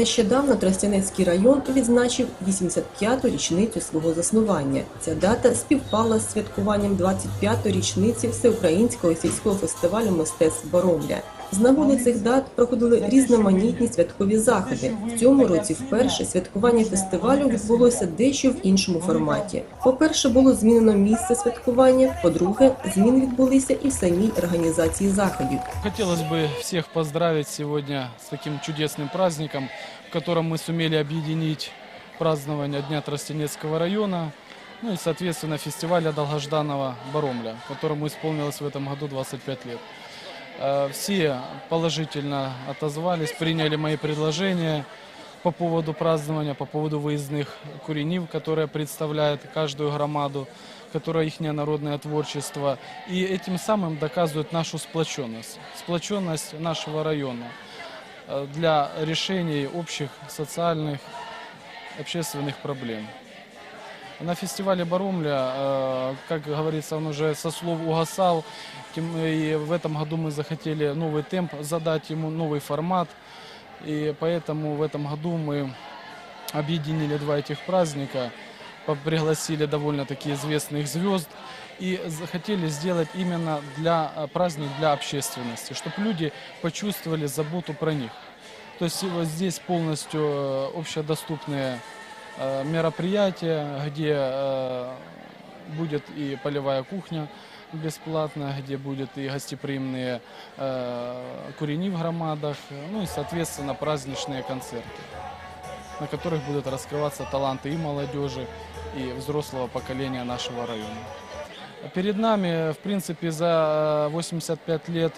Нещодавно Тростянецький район відзначив 85-ту річницю свого заснування. Ця дата співпала з святкуванням 25-ї річниці Всеукраїнського сільського фестивалю мистецтв Боромля. З нагоди цих дат проходили різноманітні святкові заходи. В цьому році вперше святкування фестивалю відбулося дещо в іншому форматі. По-перше, було змінено місце святкування. По-друге, зміни відбулися і в самій організації заходів. Хотелось бы всех поздравить сегодня с таким чудесным праздником, в котором мы сумели объединить празднование Дня Тростенецкого района, ну и, соответственно, фестиваля долгожданного Баромля, которому исполнилось в этом году 25 лет. Э, Все положительно отозвались, приняли мои предложения по поводу празднования, по поводу выездных куренив, которые представляют каждую громаду, которая их народное творчество. И этим самым доказывают нашу сплоченность, сплоченность нашего района для решений общих социальных, общественных проблем. На фестивале Баромля, э, как говорится, он уже со слов угасал. Тем- И в этом году мы захотели новый темп задать ему, новый формат. И поэтому в этом году мы объединили два этих праздника, пригласили довольно-таки известных звезд и захотели сделать именно для э, праздник для общественности, чтобы люди почувствовали заботу про них. То есть вот здесь полностью э, общедоступные э, мероприятия, где э, будет и полевая кухня бесплатно, где будет и гостеприимные э, курени в громадах, ну и, соответственно, праздничные концерты, на которых будут раскрываться таланты и молодежи, и взрослого поколения нашего района. Перед нами, в принципе, за э, 85 лет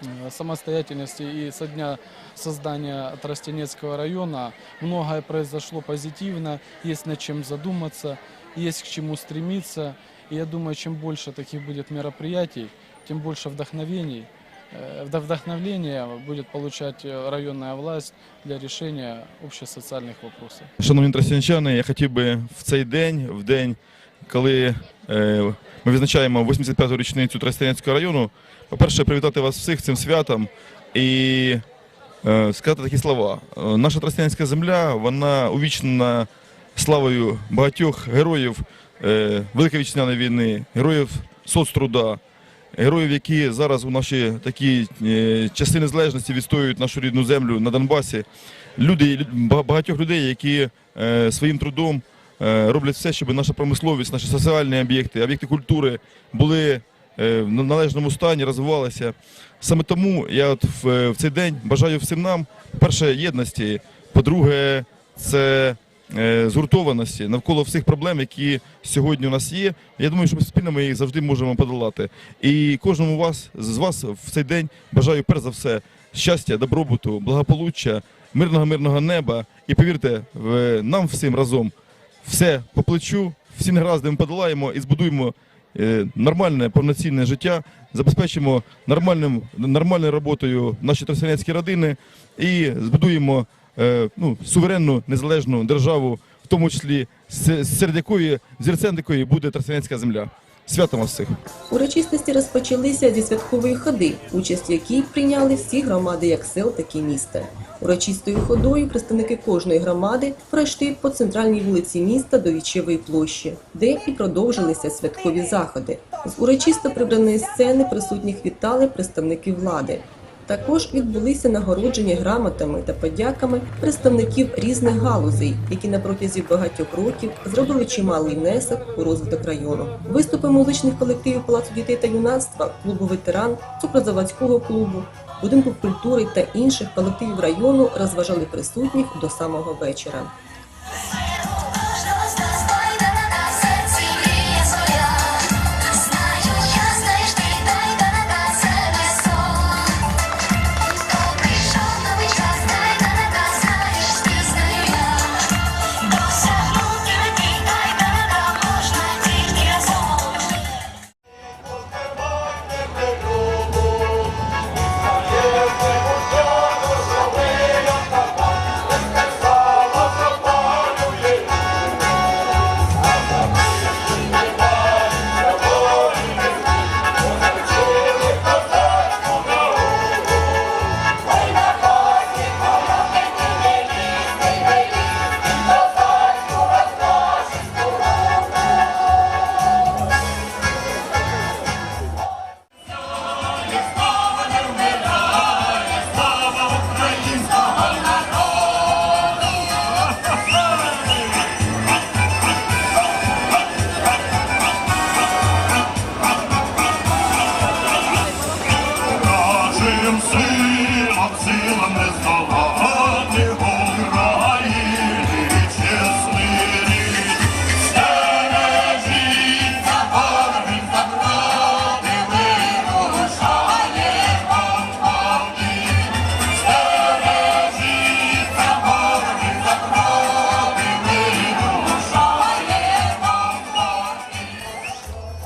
э, самостоятельности и со дня создания Тростенецкого района многое произошло позитивно, есть над чем задуматься, есть к чему стремиться. И я думаю, чем больше таких будет мероприятий, тем больше вдохновений. Э, вдо- Вдохновление будет получать э, районная власть для решения общесоциальных вопросов. Шановні тростянчани, я хотів би в цей день, в день, коли е, ми відзначаємо 85-ту річницю Тростянецького району, по-перше, привітати вас всіх цим святом і е, сказати такі слова. Е, Наша Тростянецька земля, вона увічнена славою багатьох героїв е, Великої вітчизняної війни, героїв соцтруда, героїв, які зараз у наші такі е, часи незалежності відстоюють нашу рідну землю на Донбасі. Люди, ба- багатьох людей, які е, своїм трудом е, роблять все, щоб наша промисловість, наші соціальні об'єкти, об'єкти культури були в належному стані, розвивалися. Саме тому я от в, цей день бажаю всім нам, по-перше, єдності, по-друге, це згуртованості навколо всіх проблем, які сьогодні у нас є. Я думаю, що ми спільно ми їх завжди можемо подолати. І кожному вас з вас в цей день бажаю перш за все щастя, добробуту, благополуччя, мирного мирного неба. І повірте, нам всім разом все по плечу, всі негаразди ми подолаємо і збудуємо е, нормальне повноцінне життя, забезпечимо нормальним нормальною роботою наші тростянецькі родини і збудуємо е, ну, суверенну незалежну державу, в тому числі серед якої зірцем якої буде тростянецька земля. Святом вас всіх! Урочистості розпочалися зі святкової ходи, участь в якій прийняли всі громади як сел, так і міста. Урочистою ходою представники кожної громади пройшли по центральній вулиці міста до Вічевої площі, де і продовжилися святкові заходи. З урочисто прибраної сцени присутніх вітали представники влади. Також відбулися нагородження грамотами та подяками представників різних галузей, які на протязі багатьох років зробили чималий внесок у розвиток району. Виступи музичних колективів Палацу дітей та юнацтва, клубу ветеран, цукрозаводського клубу, будинку культури та інших колективів району розважали присутніх до самого вечора.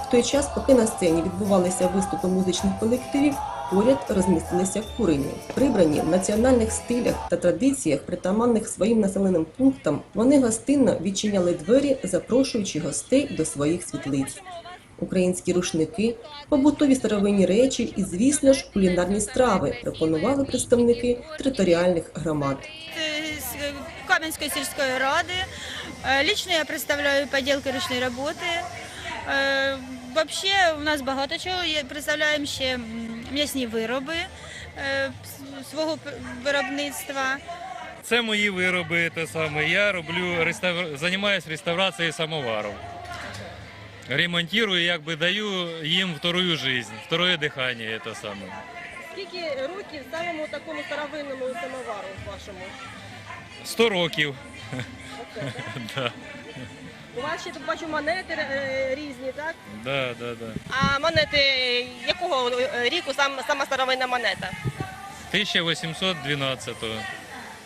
В той час, поки на сцені відбувалися виступи музичних колективів, поряд розмістилися курені. Прибрані в національних стилях та традиціях, притаманних своїм населеним пунктам, вони гостинно відчиняли двері, запрошуючи гостей до своїх світлиць. Українські рушники, побутові старовинні речі і, звісно ж, кулінарні страви пропонували представники територіальних громад. Э, с э, Каменской сельской рады. Э, Лично я представляю поделки ручной работы. Вообще у нас багато чого. Представляємо ще м'ясні вироби е, свого виробництва. Це мої вироби, те саме. Я роблю реставр... займаюся реставрацією самоварів. Ремонтую, якби даю їм вторую жизнь, второе дихання, це саме. Скільки років самому такому старовинному самовару вашому? 100 років. да, У вас ще тут бачу монети е, різні, так? да, да, да. А монети якого е, ріку сам, сама старовинна монета? 1812-го.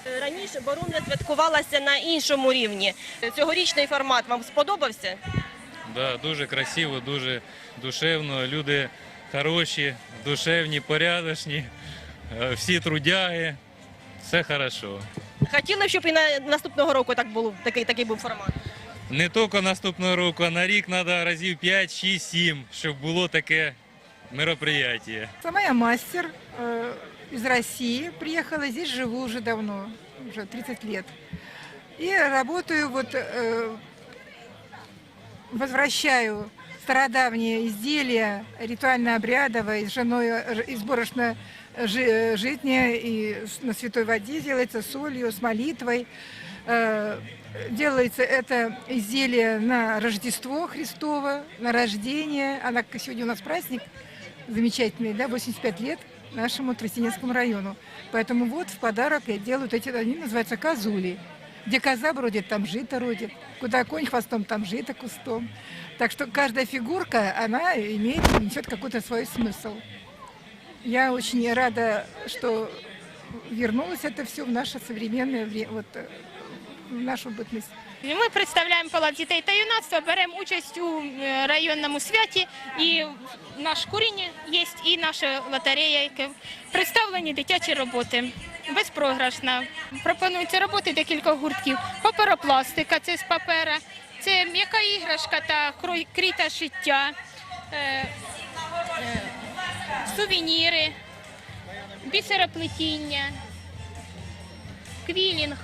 Е, Раніше Борумля святкувалася на іншому рівні. Цьогорічний формат вам сподобався? Да, дуже красиво, дуже душевно. Люди хороші, душевні, порядочні, всі трудяги. Все хорошо. Хотіли б, щоб і на наступного року так було такий, такий був формат Не тільки наступного року, а на рік треба разів 5, 6, 7, щоб було таке мероприятие. Сама я мастер э, из России, приехала, здесь живу уже давно, уже 30 лет. И работаю, вот, э, возвращаю стародавние изделия ритуально-обрядовые, с женой, э, из борошна жи- житния, и с- на святой воде делается солью, с молитвой. Э, Делается это изделие на Рождество Христово, на рождение. Она, сегодня у нас праздник, замечательный, да, 85 лет нашему Тростенецкому району. Поэтому вот в подарок я делаю вот эти, они называются козули. Где коза бродит, там жито родит. Куда конь хвостом, там жито кустом. Так что каждая фигурка, она имеет, несет какой-то свой смысл. Я очень рада, что вернулось это все в наше современное время, вот, э, нашу бытность. Ми представляємо палац дітей та юнацтва, беремо участь у е, районному святі. І наш курінь є, і наша лотерея, яке представлені дитячі роботи. Безпрограшна. Пропонуються роботи декілька гуртків. Паперопластика, це з папера, це м'яка іграшка та кріта шиття, е, е, сувеніри, бісероплетіння, квілінг,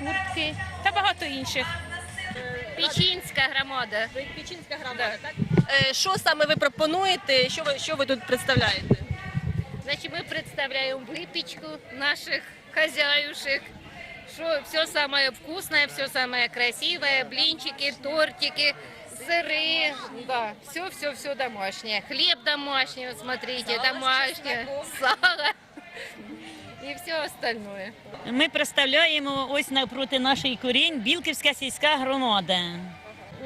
гуртки та багато інших. Печінська громада. Печінська громада, так? Е, Що саме ви пропонуєте? Що ви, що ви тут представляєте? Значить, ми представляємо випічку наших хазяюшек. Що все самое вкусное, все самое красивое, блинчики, тортики, сыры, да, все, все, все домашнее. Хлеб домашний, вот смотрите, домашнее, сало и все остальное. Ми представляємо ось навпроти нашої корінь Білківська сільська громада.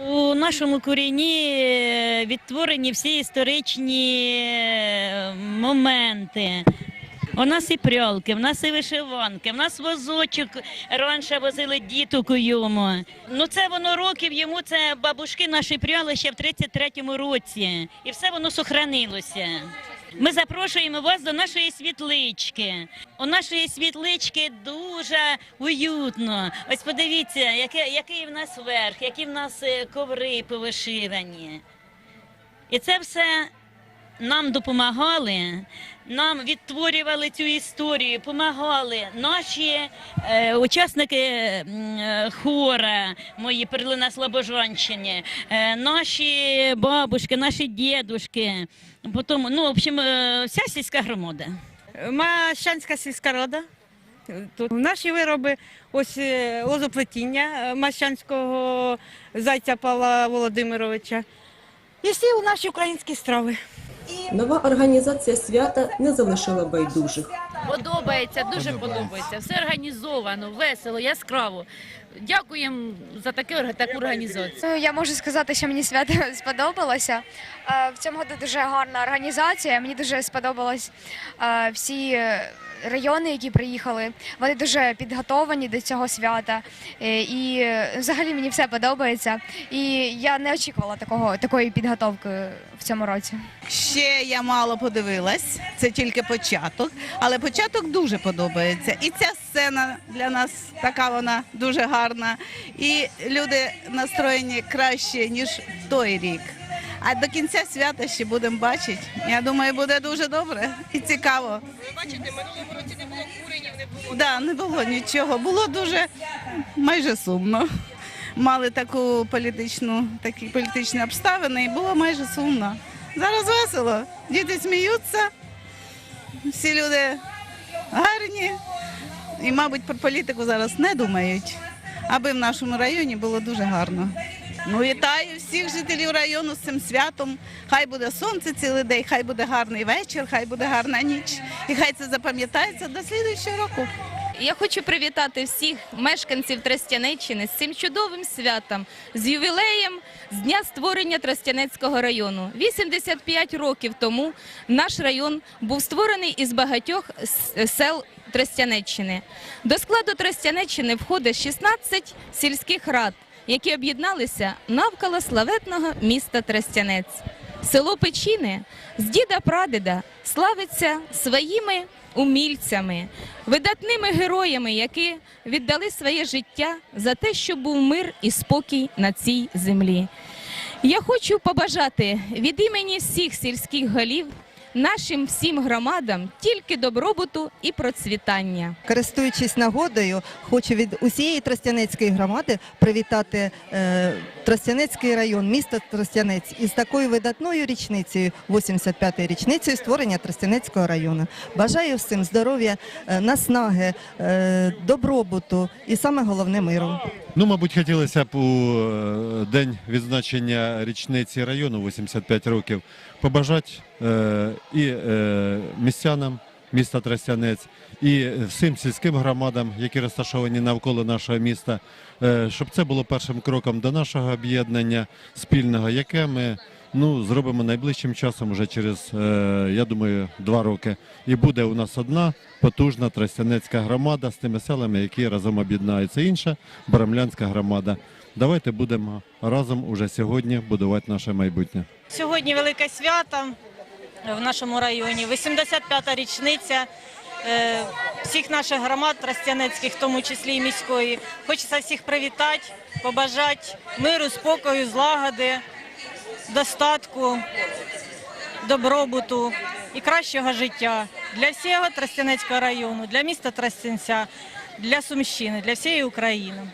У нашому корінні е, відтворені всі історичні е, моменти. У нас і прялки, в нас і вишиванки, в нас возочок раніше возили діток у йому. Ну це воно років йому, це бабушки наші пряли ще в 33-му році. І все воно сохранилося. Ми запрошуємо вас до нашої світлички. У нашої світлички дуже уютно. Ось подивіться, яке, який в нас верх, які в нас е, коври повишивані. І це все нам допомагали, нам відтворювали цю історію, допомагали наші е, учасники е, хора, мої перлина Слобожанщини, е, наші бабушки, наші дідушки. Потім, ну, в общем, е, вся сільська громада. Мащанська сільська рада. Тут наші вироби, ось е, лозоплетіння е, Мащанського зайця Павла Володимировича. І всі наші українські страви. Нова організація свята не залишила байдужих. Подобається, дуже подобається. Все організовано, весело, яскраво. Дякуємо за таке, таку організацію. Ну, я можу сказати, що мені свято сподобалося. Е, В цьому году дуже гарна організація. Мені дуже сподобалось е, всі е, райони, які приїхали, вони дуже підготовлені до цього свята. Е, І е, взагалі мені все подобається. І я не очікувала такого, такої підготовки в цьому році. Ще я мало подивилась, це тільки початок, але початок дуже подобається. І ця сцена для нас така вона дуже гарна. І люди настроєні краще, ніж той рік. А до кінця свята ще будемо бачити. Я думаю, буде дуже добре і цікаво. Ви бачите, минулого році не було куренів, не було. Да, не було нічого. Було дуже майже сумно. Мали таку політичну, такі політичні обставини, і було майже сумно. Зараз весело. Діти сміються, всі люди гарні. І, мабуть, про політику зараз не думають, аби в нашому районі було дуже гарно. Ну, вітаю всіх жителів району з цим святом. Хай буде сонце цілий день, хай буде гарний вечір, хай буде гарна ніч. І хай це запам'ятається до слідуючого року. Я хочу привітати всіх мешканців Тростянеччини з цим чудовим святом, з ювілеєм з дня створення Тростянецького району. 85 років тому наш район був створений із багатьох сел Тростянеччини. До складу Тростянеччини входить 16 сільських рад, які об'єдналися навколо славетного міста Тростянець. Село Печіни з діда-прадіда славиться своїми умільцями, видатними героями, які віддали своє життя за те, щоб був мир і спокій на цій землі. Я хочу побажати від імені всіх сільських голів нашим всім громадам тільки добробуту і процвітання. Користуючись нагодою, хочу від усієї Тростянецької громади привітати е, Тростянецький район, місто Тростянець із такою видатною річницею, 85-ю річницею створення Тростянецького району. Бажаю всім здоров'я, е, наснаги, е, добробуту і саме головне миру. Ну, мабуть, хотілося б у е, день відзначення річниці району 85 років побажати е, і е, містянам міста Тростянець, і всім сільським громадам, які розташовані навколо нашого міста, е, щоб це було першим кроком до нашого об'єднання спільного, яке ми ну, зробимо найближчим часом, вже через, я думаю, два роки. І буде у нас одна потужна Тростянецька громада з тими селами, які разом об'єднаються. Інша Барамлянська громада. Давайте будемо разом уже сьогодні будувати наше майбутнє. Сьогодні велике свято в нашому районі, 85-та річниця е, всіх наших громад Тростянецьких, в тому числі і міської. Хочеться всіх привітати, побажати миру, спокою, злагоди, достатку, добробуту і кращого життя для всього Тростянецького району, для міста Тростянця, для Сумщини, для всієї України.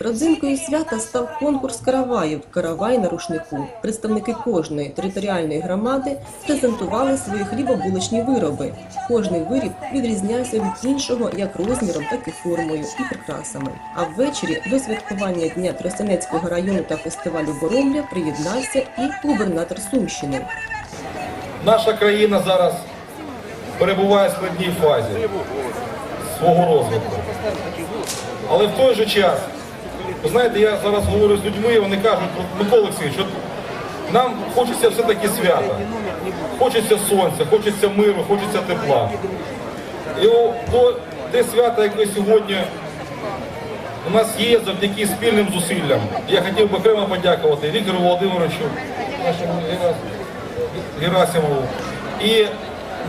Родзинкою свята став конкурс караваїв Каравай на рушнику. Представники кожної територіальної громади презентували свої хлібобулочні вироби. Кожний виріб відрізнявся від іншого як розміром, так і формою і прикрасами. А ввечері до святкування дня Тростянецького району та фестивалю Боромля приєднався і губернатор Сумщини. Наша країна зараз перебуває в складній фазі свого розвитку. Але в той же час, ви знаєте, я зараз говорю з людьми, вони кажуть, «От, Микола Олексійович, от нам хочеться все-таки свята, хочеться сонця, хочеться миру, хочеться тепла. І о, те свято, яке сьогодні у нас є завдяки спільним зусиллям. Я хотів би окремо подякувати Віктору Володимировичу, нашому Герасимову і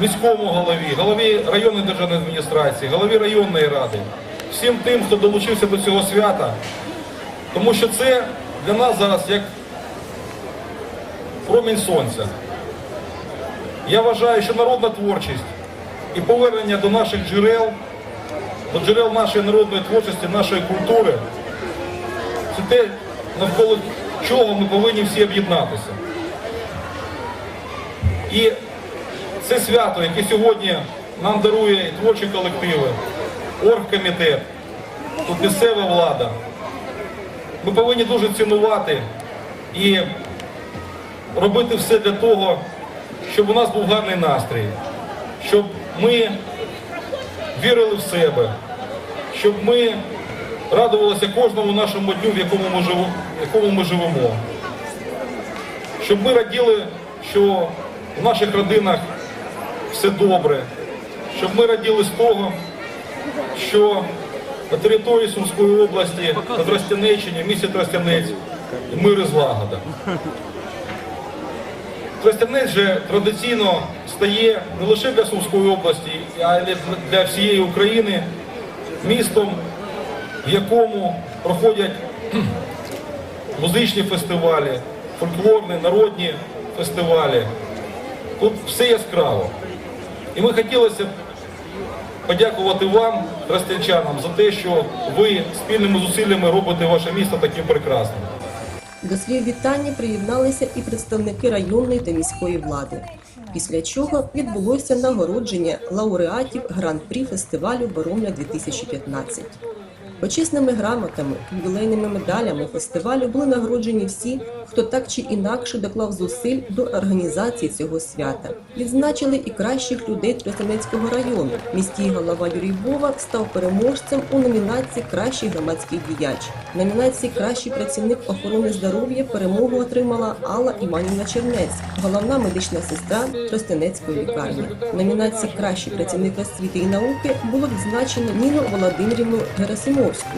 міському голові, голові районної державної адміністрації, голові районної ради, всім тим, хто долучився до цього свята, тому що це для нас зараз як промінь сонця. Я вважаю, що народна творчість і повернення до наших джерел, до джерел нашої народної творчості, нашої культури, це те, навколо чого ми повинні всі об'єднатися. І це свято, яке сьогодні нам дарує і творчі колективи, оргкомітет, тут місцева влада. Ми повинні дуже цінувати і робити все для того, щоб у нас був гарний настрій, щоб ми вірили в себе, щоб ми радувалися кожному нашому дню, в якому ми живемо, в якому ми живемо. Щоб ми раділи, що в наших родинах все добре, щоб ми раділи з того, що на території Сумської області, на Тростянеччині, місті Тростянець, мир і злагода. Тростянець же традиційно стає не лише для Сумської області, а й для всієї України містом, в якому проходять музичні фестивалі, фольклорні, народні фестивалі. Тут все яскраво. І ми хотілося б подякувати вам, ростянчанам, за те, що ви спільними зусиллями робите ваше місто таким прекрасним. До слів вітання приєдналися і представники районної та міської влади. Після чого відбулося нагородження лауреатів гран-прі фестивалю Боромля 2015. Почесними грамотами, ювілейними медалями фестивалю були нагороджені всі, хто так чи інакше доклав зусиль до організації цього свята. Відзначили і кращих людей Тростянецького району. Міський голова Юрій Бова став переможцем у номінації Кращий громадський діяч. В номінації Кращий працівник охорони здоров'я перемогу отримала Алла Іванівна Чернець, головна медична сестра Тростянецької лікарні. В номінації Кращий працівник освіти і науки було відзначено Ніну Володимирівну Герасимовську,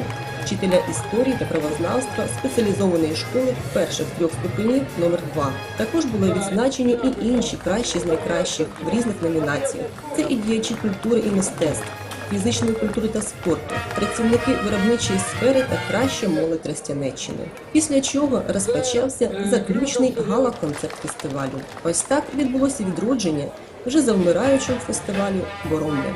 вчителя історії та правознавства спеціалізованої школи перших трьох ступенів номер 2 Також були відзначені і інші кращі з найкращих в різних номінаціях. Це і діячі культури і мистецтв, фізичної культури та спорту, працівники виробничої сфери та краща молодь Тростянеччини. Після чого розпочався заключний гала-концерт фестивалю. Ось так відбулося відродження вже завмираючого фестивалю Боромля.